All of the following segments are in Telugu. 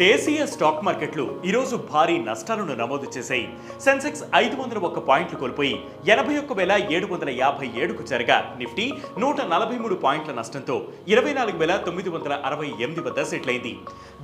దేశీయ స్టాక్ మార్కెట్లు ఈరోజు భారీ నష్టాలను నమోదు చేశాయి. సెన్సెక్స్ ఐదు వందల ఒక్క పాయింట్లు కోల్పోయి ఎనభై ఒక్క వేల ఏడు వందల యాభై ఏడుకు చేరగా. నిఫ్టీ నూట నలభై మూడు పాయింట్ల నష్టంతో ఇరవై నాలుగు వేల తొమ్మిది వందల అరవై ఎనిమిది వద్ద సెటిల్ అయింది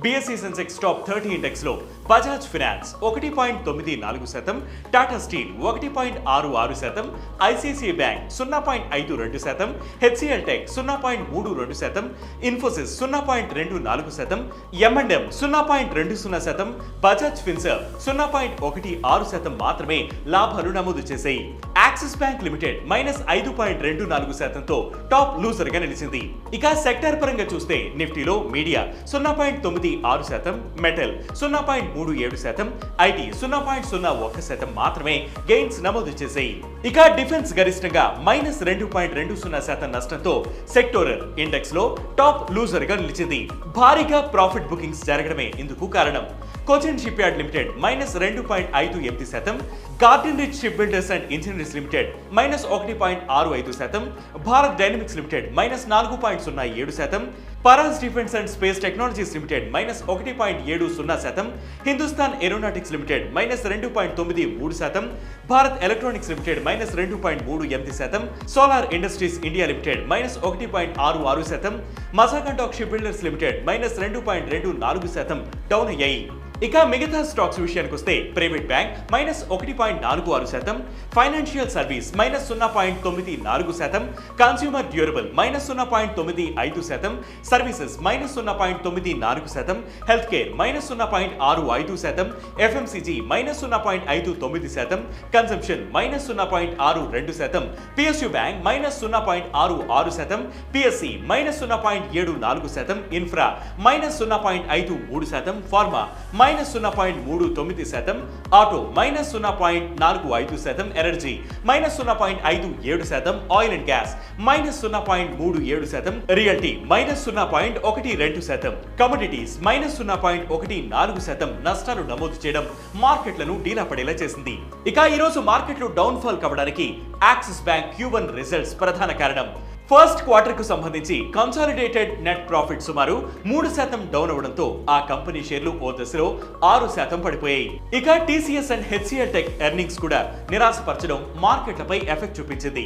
బీఎస్సీ సెన్సెక్స్ టాప్ థర్టీ ఇండెక్స్లో బజాజ్ ఫినాన్స్ ఒకటి పాయింట్ తొమ్మిది నాలుగు శాతం టాటా స్టీల్ ఒకటి పాయింట్ ఆరు ఆరు శాతం ఐసీసీ బ్యాంక్ సున్నా పాయింట్ ఐదు రెండు శాతం హెచ్సిఎల్ టెక్ సున్నా పాయింట్ మూడు రెండు శాతం ఇన్ఫోసిస్ సున్నా పాయింట్ రెండు నాలుగు శాతం ఎంఎండ్ఎం సున్నా పాయింట్ రెండు సున్నా శాతం బజాజ్ ఫిన్సర్ సున్నా పాయింట్ ఒకటి ఆరు శాతం మాత్రమే లాభాలు నమోదు చేశాయి యాక్సిస్ బ్యాంక్ లిమిటెడ్ మైనస్ ఐదు పాయింట్ రెండు నాలుగు శాతంతో టాప్ లూజర్గా నిలిచింది. ఇక సెక్టర్ పరంగా చూస్తే నిఫ్టీలో మీడియా సున్నా పాయింట్ తొమ్మిది ఆరు శాతం మెటల్ సున్నా పాయింట్ మూడు ఏడు శాతం ఐటీ సున్నా పాయింట్ సున్నా ఒక్క శాతం మాత్రమే గెయిన్స్ నమోదు చేశాయి ఇక డిఫెన్స్ గరిష్టంగా మైనస్ రెండు పాయింట్ రెండు సున్నా శాతం నష్టంతో సెక్టోరల్ ఇండెక్స్లో టాప్ లూజర్గా నిలిచింది. భారీగా ప్రాఫిట్ బుకింగ్స్ జరగడమే ఇందుకు కారణం. Cochin Shipyard Limited minus రెండు పాయింట్ ఐదు ఎనిమిది శాతం Garden Reach Shipbuilders and Engineers Limited minus ఒకటి పాయింట్ ఆరు ఐదు శాతం భారత్ డైనమిక్స్ లిమిటెడ్ మైనస్ నాలుగు పాయింట్ సున్నా ఏడు శాతం Paras Defence and Space Technologies Limited minus ఒకటి పాయింట్ ఏడు సున్నా శాతం హిందుస్థాన్ ఏరోనాటిక్స్ లిమిటెడ్ మైనస్ రెండు పాయింట్ తొమ్మిది మూడు శాతం భారత్ ఎలక్ట్రానిక్స్ లిమిటెడ్ మైనస్ రెండు పాయింట్ మూడు ఎనిమిది శాతం Solar Industries India Limited minus ఒకటి పాయింట్ ఆరు ఆరు శాతం మజాకంటాక్ షిప్ బిల్డర్స్ లిమిటెడ్ మైనస్ రెండు పాయింట్ రెండు నాలుగు శాతం డౌన్ అయ్యాయి ఇక మిగతా స్టాక్స్ విషయానికి వస్తే ప్రైవేట్ బ్యాంక్ మైనస్ ఒకటి పాయింట్ నాలుగు ఆరు శాతం ఫైనాన్షియల్ సర్వీస్ మైనస్ సున్నా పాయింట్ తొమ్మిది నాలుగు శాతం కన్స్యూమర్ డ్యూరబుల్ మైనస్ సున్నా పాయింట్ తొమ్మిది ఐదు శాతం సర్వీసెస్ మైనస్ సున్నా పాయింట్ తొమ్మిది నాలుగు శాతం హెల్త్ కేర్ మైనస్ సున్నా పాయింట్ ఆరు ఐదు శాతం ఎఫ్ఎంసీజీ మైనస్ సున్నా పాయింట్ ఐదు తొమ్మిది శాతం కన్సంప్షన్ మైనస్ సున్నా పాయింట్ ఆరు రెండు శాతం పిఎస్యు బ్యాంక్ మైనస్ సున్నా పాయింట్ ఆరు ఆరు శాతం పిఎస్సి మైనస్ సున్నా పాయింట్ ఏడు నాలుగు శాతం ఇన్ఫ్రా మైనస్ సున్నా పాయింట్ ఐదు మూడు శాతం ఫార్మా మైనస్ సున్నా పాయింట్ మూడు తొమ్మిది శాతం ఆటో మైనస్ సున్నా పాయింట్ నాలుగు ఐదు శాతం ఎనర్జీ మైనస్ సున్నా పాయింట్ ఐదు ఏడు శాతం ఆయిల్ అండ్ గ్యాస్ మైనస్ సున్నా పాయింట్ మూడు ఏడు శాతం రియల్టీ మైనస్ సున్నా పాయింట్ ఒకటి రెండు శాతం కమోడిటీస్ మైనస్ సున్నా పాయింట్ ఒకటి నాలుగు శాతం నష్టాలు నమోదు చేయడం మార్కెట్లను డీలా పడేలా చేసింది. ఇక ఈరోజు మార్కెట్లు డౌన్ ఫాల్ కావడానికి Axis Bank Q one results ప్రధాన కారణం. ఫస్ట్ క్వార్టర్కు సంబంధించి కన్సాలిడేటెడ్ నెట్ ప్రాఫిట్ సుమారు మూడు శాతం డౌన్ అవడంతో ఆ కంపెనీ షేర్లు ఓ దశలో ఆరు శాతం పడిపోయాయి. ఇక TCS and HCL Tech earnings కూడా నిరాశపరచడం మార్కెట్లపై ఎఫెక్ట్ చూపించింది.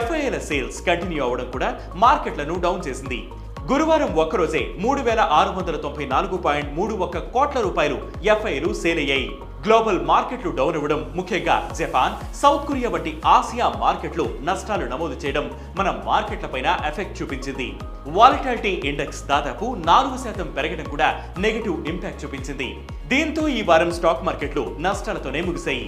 ఎఫ్ఐఎల్ సేల్స్ కంటిన్యూ అవడం కూడా మార్కెట్లను డౌన్ చేసింది. గురువారం ఒక్కరోజే మూడు వేల ఆరు వందల తొంభై నాలుగు పాయింట్ మూడు ఒక్క కోట్ల రూపాయలు ఎఫ్ఐలు సేల్ అయ్యాయి. గ్లోబల్ మార్కెట్లు డౌన్ అవ్వడం ముఖ్యంగా జపాన్ సౌత్ కొరియా వంటి ఆసియా మార్కెట్లు నష్టాలు నమోదు చేయడం మన మార్కెట్లపైన ఎఫెక్ట్ చూపించింది. వాలిటాలిటీ ఇండెక్స్ దాదాపు నాలుగు శాతం పెరగడం కూడా నెగిటివ్ ఇంపాక్ట్ చూపించింది. దీంతో ఈ వారం స్టాక్ మార్కెట్లు నష్టాలతోనే ముగిశాయి.